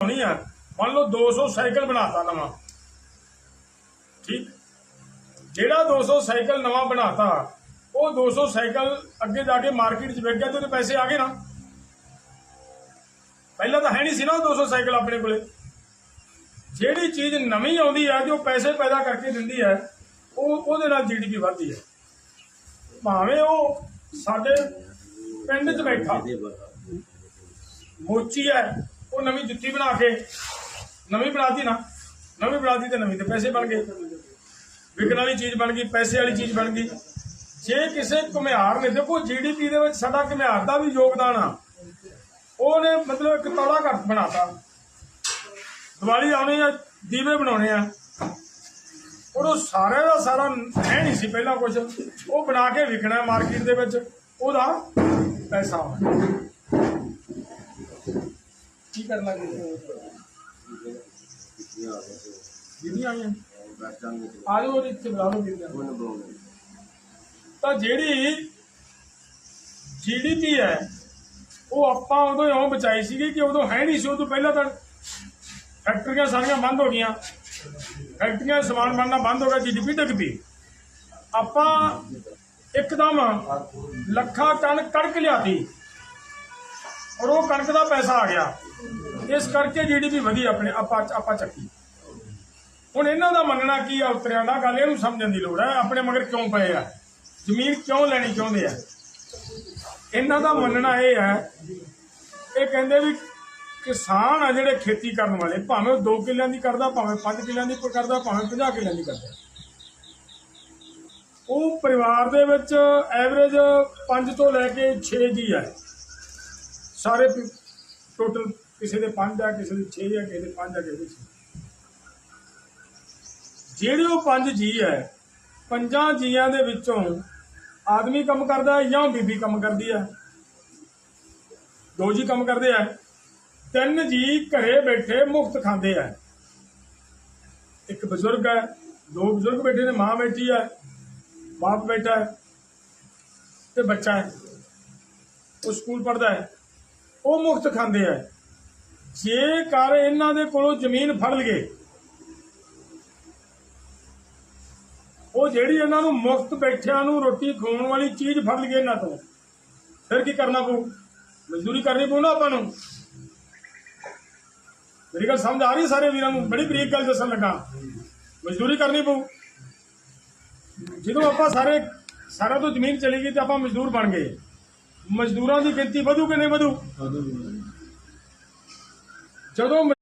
ਹੋਣੀ ਆ। ਮੰਨ ਲਓ 200 ਸਾਈਕਲ ਬਣਾਤਾ ਨਵਾਂ। ਠੀਕ? ਜਿਹੜਾ 200 ਸਾਈਕਲ ਨਵਾਂ ਬਣਾਤਾ, ਉਹ 200 ਸਾਈਕਲ ਅੱਗੇ ਜਾ ਕੇ ਮਾਰਕੀਟ 'ਚ ਵਿਕ ਗਿਆ ਤੇ ਉਹਦੇ ਪੈਸੇ ਆ ਗਏ ਨਾ। ਪਹਿਲਾਂ ਤਾਂ ਹੈ ਨਹੀਂ ਸੀ ਨਾ 200 ਸਾਈਕਲ ਆਪਣੇ ਕੋਲੇ। ਜਿਹੜੀ ਚੀਜ਼ ਨਵੀਂ ਆਉਂਦੀ ਹੈ ਜੋ ਪੈਸੇ ਪੈਦਾ ਕਰਕੇ ਦਿੰਦੀ ਹੈ ਉਹ ਉਹਦੇ ਨਾਲ ਜੀਡੀਪੀ ਵੱਧਦੀ ਹੈ ਭਾਵੇਂ ਉਹ ਸਾਡੇ ਪਿੰਡ 'ਚ ਬੈਠਾ। ਮੋਚੀ ਹੈ ਉਹ ਨਵੀਂ ਜੁੱਤੀ ਬਣਾ ਕੇ, ਨਵੀਂ ਬਣਾਤੀ ਨਾ, ਨਵੀਂ ਬਣਾਤੀ ਤੇ ਨਵੀਂ ਤੇ ਪੈਸੇ ਬਣ ਗਏ। ਵਿਕਣ ਵਾਲੀ ਚੀਜ਼ ਬਣ ਗਈ, ਪੈਸੇ ਵਾਲੀ ਚੀਜ਼ ਬਣ ਗਈ। ਜੇ ਕਿਸੇ ਘੁਮਿਆਰ ਨੇ, ਦੇਖੋ ਜੀਡੀਪੀ ਦੇ ਵਿੱਚ ਸਾਡਾ ਘੁਮਿਆਰ ਦਾ ਵੀ ਯੋਗਦਾਨ ਆ। ਉਹਨੇ ਮਤਲਬ ਇੱਕ ਤੌੜਾ ਘਰ ਬਣਾਤਾ। ਦੀਵਾਲੀ ਆਉਣੀ ਆ, ਦੀਵੇ ਬਣਾਉਣੇ ਆ। ਉਹ ਸਾਰਿਆਂ ਦਾ ਸਾਰਾ ਹੈ ਨਹੀਂ ਸੀ ਪਹਿਲਾਂ ਕੁਝ ਉਹ ਬਣਾ ਕੇ ਵਿਕਣਾ ਮਾਰਕੀਟ ਦੇ ਵਿੱਚ, ਉਹਦਾ ਪੈਸਾ ਆਉਣਾ ਕੀ ਕਰਨਾ ਜੀ? ਆਈਆਂ ਆ ਜਾਓ ਉਹਦੇ ਇੱਥੇ ਬੁਲਾ ਲਓ ਬੀਬੀਆਂ ਤਾਂ ਜਿਹੜੀ ਜੀਡੀਪੀ ਹੈ, ਉਹ ਆਪਾਂ ਉਦੋਂ ਇਉਂ ਬਚਾਈ ਸੀਗੀ ਕਿ ਉਦੋਂ ਹੈ ਨਹੀਂ ਸੀ, ਉਦੋਂ ਪਹਿਲਾਂ ਤਾਂ ਫੈਕਟਰੀਆਂ ਸਾਰੀਆਂ ਬੰਦ ਹੋ ਗਈਆਂ। ਫੈਕਟਰੀਆਂ ਸਮਾਨ ਬਣਨਾ ਬੰਦ ਹੋ ਗਿਆ ਜੀਡੀਪੀ ਡਿੱਗ ਪਈ ਆਪਾਂ ਇੱਕਦਮ ਲੱਖਾਂ ਟਨ ਕਣਕ ਲਿਆਤੀ। ਔਰ ਉਹ ਕਣਕ ਦਾ ਪੈਸਾ ਆ ਗਿਆ। ਇਸ ਕਰਕੇ ਜੀਡੀਪੀ ਵਧੀ ਆਪਣੇ ਆਪਾਂ ਆਪਾਂ ਚੱਕੀ। ਹੁਣ ਇਹਨਾਂ ਦਾ ਮੰਨਣਾ ਕੀ ਆ ਉਤਰਿਆਂ ਦਾ? ਗੱਲ ਇਹਨੂੰ ਸਮਝਣ ਦੀ ਲੋੜ ਹੈ। ਆਪਣੇ ਮਗਰ ਕਿਉਂ ਪਏ ਆ? ਜ਼ਮੀਨ ਕਿਉਂ ਲੈਣੀ ਚਾਹੁੰਦੇ ਆ? ਇਹਨਾਂ ਦਾ ਮੰਨਣਾ ਇਹ ਹੈ, ਇਹ ਕਹਿੰਦੇ ਵੀ ਕਿਸਾਨ ਆ ਜਿਹੜੇ ਖੇਤੀ ਕਰਨ ਵਾਲੇ, ਭਾਵੇਂ ਉਹ 2 ਕਿੱਲਿਆਂ ਦੀ ਕਰਦਾ, ਭਾਵੇਂ 5 ਕਿੱਲਿਆਂ ਦੀ ਕਰਦਾ, ਭਾਵੇਂ 50 ਕਿੱਲਿਆਂ ਦੀ ਕਰਦਾ। ਉਹ ਪਰਿਵਾਰ ਦੇ ਵਿੱਚ ਐਵਰੇਜ 5 ਤੋਂ ਲੈ ਕੇ 6 ਜੀ ਹੈ ਸਾਰੇ ਟੋਟਲ ਕਿਸੇ ਦੇ 5 ਆ, ਕਿਸੇ ਦੇ 6 ਆ, ਕਿਸੇ ਦੇ 5 ਆ, ਕਿਸੇ ਦੇ 6 ਜਿਹੜੇ ਉਹ ਪੰਜ ਜੀ ਹੈ, ਪੰਜਾਂ ਜੀਆਂ ਦੇ ਵਿੱਚੋਂ ਆਦਮੀ ਕੰਮ ਕਰਦਾ ਹੈ ਜਾਂ ਬੀਬੀ ਕੰਮ ਕਰਦੀ ਹੈ? ਦੋ ਜੀ ਕੰਮ ਕਰਦੇ ਆ ਤਿੰਨ ਜੀ ਘਰੇ ਬੈਠੇ ਮੁਫਤ ਖਾਂਦੇ ਆ ਇੱਕ ਬਜ਼ੁਰਗ ਹੈ, ਦੋ ਬਜ਼ੁਰਗ ਬੈਠੇ ਨੇ, ਮਾਂ ਬੈਠੀ ਹੈ, ਬਾਪ ਬੈਠਾ ਹੈ ਤੇ ਬੱਚਾ ਹੈ। ਉਹ ਸਕੂਲ ਪੜਦਾ ਹੈ। ਉਹ ਮੁਫਤ ਖਾਂਦੇ ਆ। ਜੇਕਰ ਇਹਨਾਂ ਦੇ ਕੋਲੋਂ ਜ਼ਮੀਨ ਫੜ ਲਈਏ, ਉਹ ਜਿਹੜੀ ਇਹਨਾਂ ਨੂੰ ਮੁਫਤ ਬੈਠਿਆਂ ਨੂੰ ਰੋਟੀ ਖਵਾਉਣ ਵਾਲੀ ਚੀਜ਼ ਫੜ ਲਈਏ ਇਹਨਾਂ ਤੋਂ, ਫਿਰ ਕੀ ਕਰਨਾ ਪਊ? ਮਜ਼ਦੂਰੀ ਕਰਨੀ ਪਊ ਨਾ ਆਪਾਂ ਨੂੰ। ਮੇਰੀ ਗੱਲ ਸਮਝ ਆ ਰਹੀ ਸਾਰੇ ਵੀਰਾਂ ਨੂੰ? ਬੜੀ ਬਰੀਕ ਗੱਲ ਦੱਸਣ ਲੱਗਾ। ਮਜ਼ਦੂਰੀ ਕਰਨੀ ਪਊ। ਜਦੋਂ ਆਪਾਂ ਸਾਰੇ ਸਾਰਾ ਤੋਂ ਜ਼ਮੀਨ ਚਲੀ ਗਈ ਤੇ ਆਪਾਂ ਮਜ਼ਦੂਰ ਬਣ ਗਏ। ਮਜ਼ਦੂਰਾਂ ਦੀ ਗਿਣਤੀ ਵਧੂ ਕਿ ਨਹੀਂ ਵਧੂ? ਜਦੋਂ